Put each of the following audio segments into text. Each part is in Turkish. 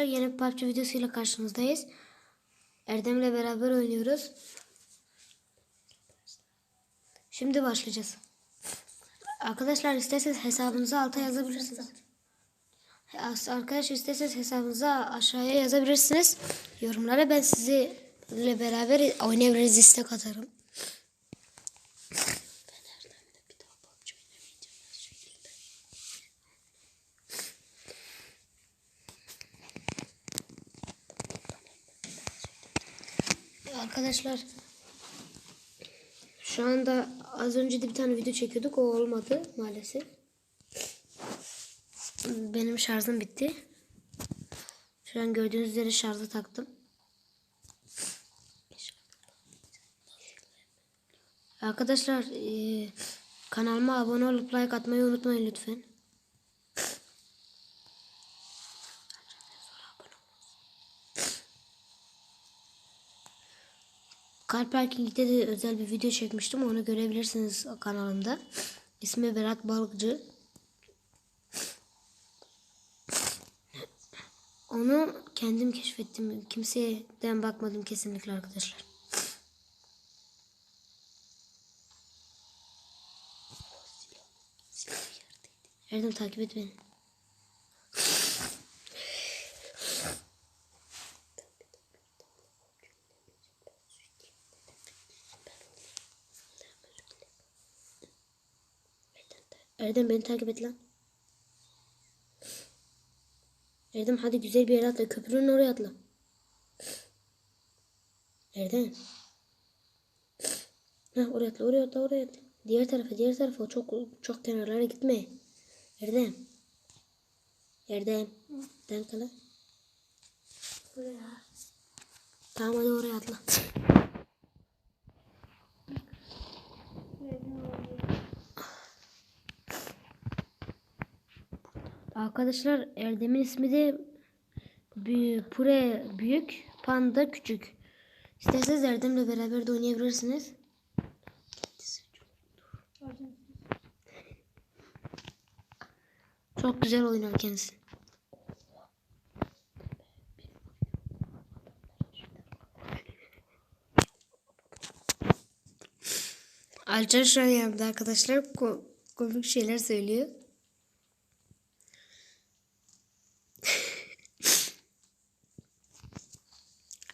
arkadaşlar yeni bir PUBG videosuyla karşınızdayız. Erdem'le beraber oynuyoruz. Şimdi başlayacağız. Arkadaşlar isterseniz hesabınızı alta yazabilirsiniz. Arkadaşlar isterseniz hesabınızı aşağıya yazabilirsiniz. Yorumlara ben sizinle beraber oynayabiliriz istek atarım. Arkadaşlar şu anda az önce de bir tane video çekiyorduk o olmadı maalesef. Benim şarjım bitti. Şu an gördüğünüz üzere şarjı taktım. Arkadaşlar eee, kanalıma abone olup like atmayı unutmayın lütfen. Car Parking'de de özel bir video çekmiştim. Onu görebilirsiniz kanalımda. İsmi Berat Balıkçı. Onu kendim keşfettim. Kimseden bakmadım kesinlikle arkadaşlar. Erdem takip et beni. Erdem beni takip et lan. Erdem hadi güzel bir yere atla. Köprünün oraya atla. Erdem. Ha oraya atla, oraya atla, oraya atla. Diğer tarafa, diğer tarafa. Çok çok kenarlara gitme. Erdem. Erdem. Erdem kala. Buraya. Tamam hadi oraya atla. Arkadaşlar Erdem'in ismi de Pure büyük, Panda küçük. İsterseniz Erdem'le beraber de oynayabilirsiniz. Çok güzel oynar kendisi. Alcan şu an yanımda arkadaşlar ko- komik şeyler söylüyor.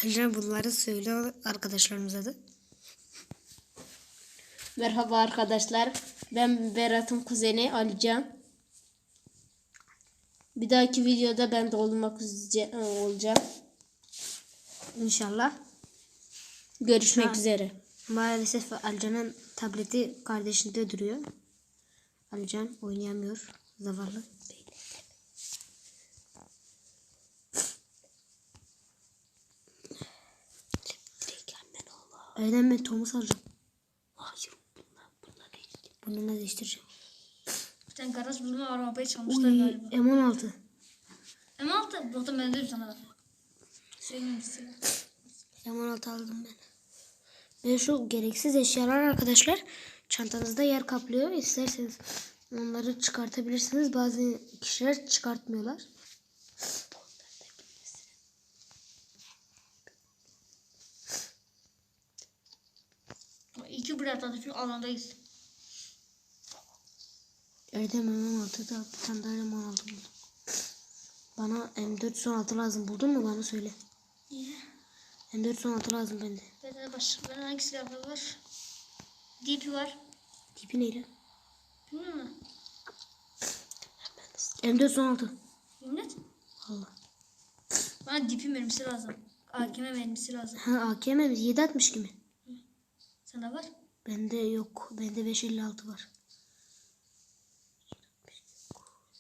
Alcan bunları söylüyor arkadaşlarımıza da. Merhaba arkadaşlar. Ben Berat'ın kuzeni Alican. Bir dahaki videoda ben de olmak üzere olacağım. İnşallah. Görüşmek Ha. üzere. Maalesef Alcan'ın tableti kardeşinde duruyor. Alcan oynayamıyor. Zavallı. Erdem ben Thomas alacağım. Hayır bunlar, bunlar değil. Bununla değiştireceğim. Bir tane garaj bulma arabayı çalmışlar Uy, galiba. M16. Ama altı baktım ben de var. Söyleyeyim size. M16 aldım ben. Ben şu gereksiz eşyalar arkadaşlar çantanızda yer kaplıyor. İsterseniz onları çıkartabilirsiniz. Bazı kişiler çıkartmıyorlar. Bir atladı çünkü alandayız. Erdem M16 da bir tane daha M16 buldum. Bana M4 son 6 lazım. Buldun mu bana söyle. Niye? M4 son 6 lazım bende. Bende de baş, bende hangi silahlar var? DP var. Tipi neyle? Bilmiyor musun? M4 son 6. Yemin et. Allah. Bana DP mermisi lazım. AKM mermisi lazım. Ha AKM mi? 7.62 mi? Sende var. Bende yok. Bende 556 var.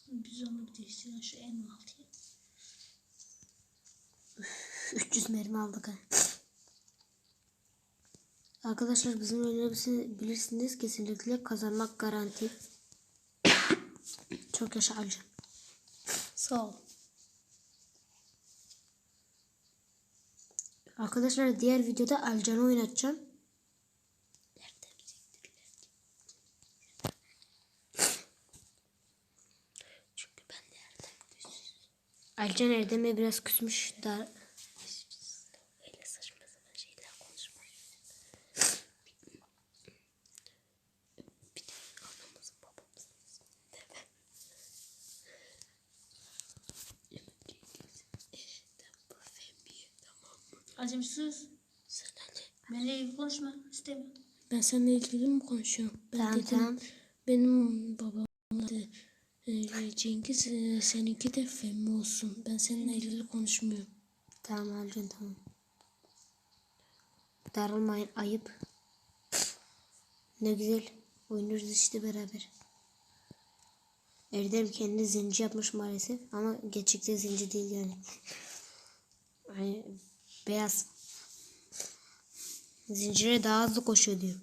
Biz onu bir değiştirelim şu M6'yı. 300 mermi aldık. Arkadaşlar bizim oynayabilsiniz bilirsiniz kesinlikle kazanmak garanti. Çok yaşa Alcan. Sağ ol. Arkadaşlar diğer videoda Alcan'ı oynatacağım. Alcan Erdem'e biraz küsmüş. Dar... Öyle saçma sapan şeyler konuşma. Bir de anamızın babamızın ismini mı? Acemisiz. Sen hani Benimle ilgili konuşma. İstemiyorum. Ben seninle ilgili mi konuşuyorum? Ben Tamam, dedim tamam. benim babam Cengiz e, seninki de Fehmi olsun. Ben seninle ilgili konuşmuyorum. Tamam Alcan tamam. Darılmayın ayıp. Ne güzel oynuyoruz işte beraber. Erdem kendi zenci yapmış maalesef ama gerçekten zenci değil yani. Hani beyaz. Zincire daha hızlı koşuyor diyor.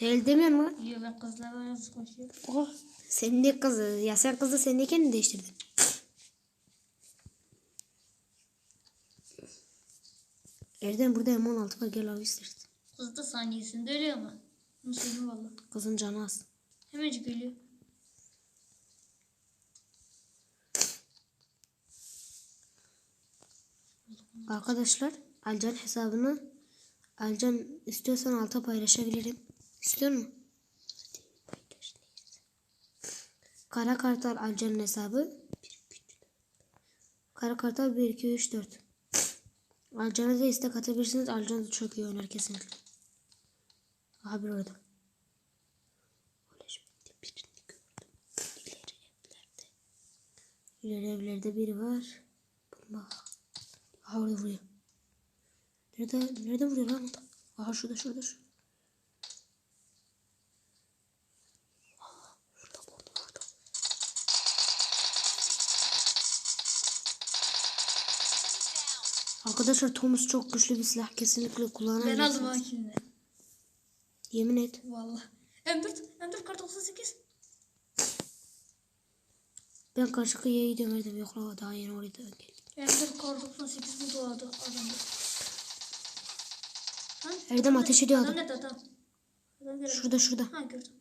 Dedim. Sen öyle demiyor mu? Diyor ben kızlarla nasıl konuşuyorum. Oh. Senin ne kızı? Ya sen kızı sen de kendin değiştirdin. Erdem burada M16 var gel al istersen. Kız da saniyesinde ölüyor ama. Bunu söyleyeyim valla. Kızın canı az. Hemencik ölüyor. Arkadaşlar Alcan hesabını Alcan istiyorsan alta paylaşabilirim. İstiyor musun? Kara Kartal Alcan'ın hesabı. Kara Kartal 1 2 3 4. Alcan'a da istek atabilirsiniz. Alcan da çok iyi oynar kesinlikle. Aha bir orada. İleri evlerde. Biri var. Bak. Aha orada vuruyor. Nerede, nerede vuruyor lan? Aha şurada şurada şurada. Arkadaşlar Thomas çok güçlü bir silah. Kesinlikle Ben kullanabilirsiniz. aldım hakimini. Yemin et. Valla. M4, M4 kart 98. Ben karşı kıyıya gidiyorum Erdem. Yok la daha yeni oraya geldim. M4 kart 98 bu doğadı adamda. Erdem ateş ediyor Adam adam. nerede adam? Adam? Şurada şurada. Ha gördüm.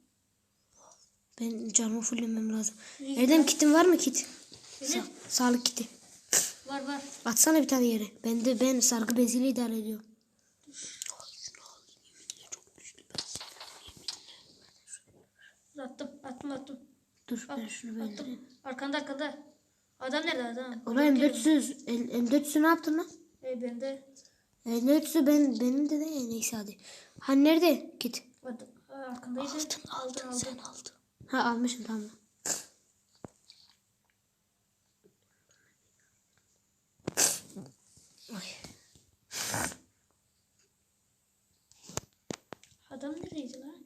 Ben canımı fullemem lazım. İyi, Erdem kitin var mı kit? Sa- sağlık kiti. Var var. Atsana bir tane yere. Ben de ben sargı beziyle idare ediyorum. Attım attım attım. Dur ben At, şunu böyle. attım. Arkanda arkanda. Adam nerede adam? Ulan M400, el- M400'ü ne yaptın lan? Ey bende. M400'ü ben, benim de ne neyse hadi. Hani nerede? Git. Adam, ha, arkandaydı. Aldın aldın. aldın. Ha almışım tamam. Adam neredeydi lan?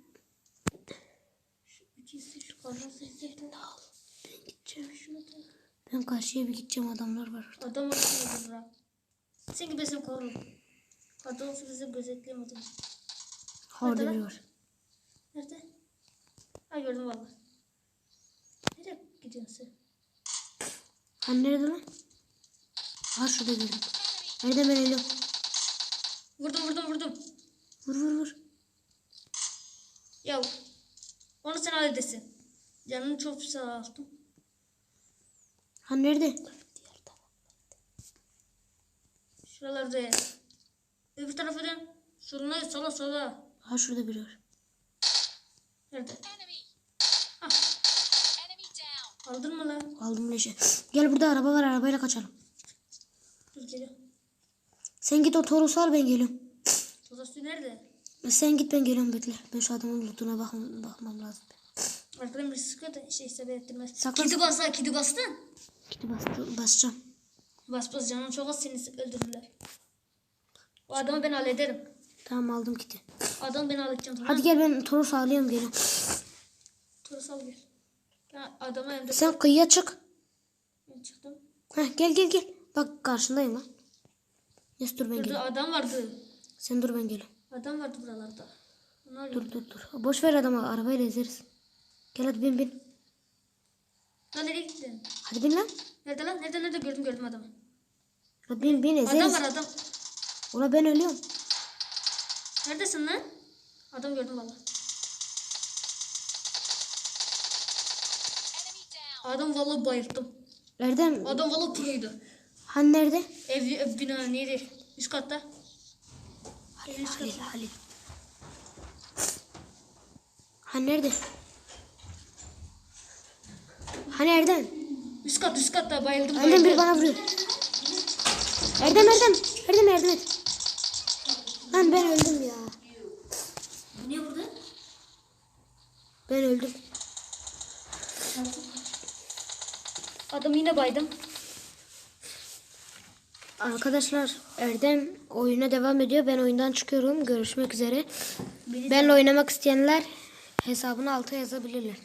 Şu ikisi şu kalması seslerini al. Ben gideceğim. Şunu da. Ben karşıya bir gideceğim adamlar var orada. Adam orada burada. Sen bizim koru. Adam adam. Ha orada biri var. Nerede? Ha gördüm valla. Nereye gidiyorsun sen? Hani nerede lan? Ha şurada gördüm. Nerede ben. Vurdum vurdum vurdum. Vur vur vur. Ya onu sen halledesin. Canını çok sağ aldım. Hani nerede? Şuralarda ya. Öbür tarafa dön. Soluna sola sola. Ha şurada biri var. Nerede? Ah. Aldın mı lan? Aldım leşe. Gel burada araba var arabayla kaçalım. Dur geliyor. Sen git o Toros'u al ben geliyorum. Tozası nerede? Sen git ben geliyorum bekle. Ben şu adamın lootuna bakmam, bakmam lazım. Arkadan bir sıkıyor şey sebep ettirmez. Saklan. Kidi bas ha kidi bastın. Gidip bas, basacağım. Bas bas canın çok az seni öldürürler. O adamı ben hallederim. Tamam aldım kiti. Adamı ben halledeceğim tamam Hadi gel ben Toros alıyorum geliyorum. Toros al gel. Ben adama hem de Sen kıyıya çık. ben çıktım. Heh, gel gel gel. Bak karşındayım lan. Yes dur ben Burada geliyorum. adam vardı. Sen dur ben geliyorum. Adam vardı buralarda. Onu Dur dur dur. Boş ver adamı arabayla ezeriz. Gel hadi bin bin. Lan nereye gittin? Hadi bin lan. Nerede lan? Nerede nerede gördüm gördüm adamı. Hadi bin bin ezeriz. Adam var adam. Ulan ben ölüyorum. Neredesin lan? Adam gördüm valla. Adam valla bayılttım. Erdem Adam valla proydu. Han nerede? Ev, ev bina neydi? Üst katta. Halil Halil Halil. Han nerede? Hani Erdem? Üst kat üst katta bayıldım Erdem bayıldım. biri bana vuruyor. Erdem Erdem. Erdem yardım et. Lan ben öldüm ya. Niye burada? Ben öldüm. Adam yine baydım. Arkadaşlar Erdem oyuna devam ediyor. Ben oyundan çıkıyorum. Görüşmek üzere. Benle oynamak isteyenler hesabını alta yazabilirler.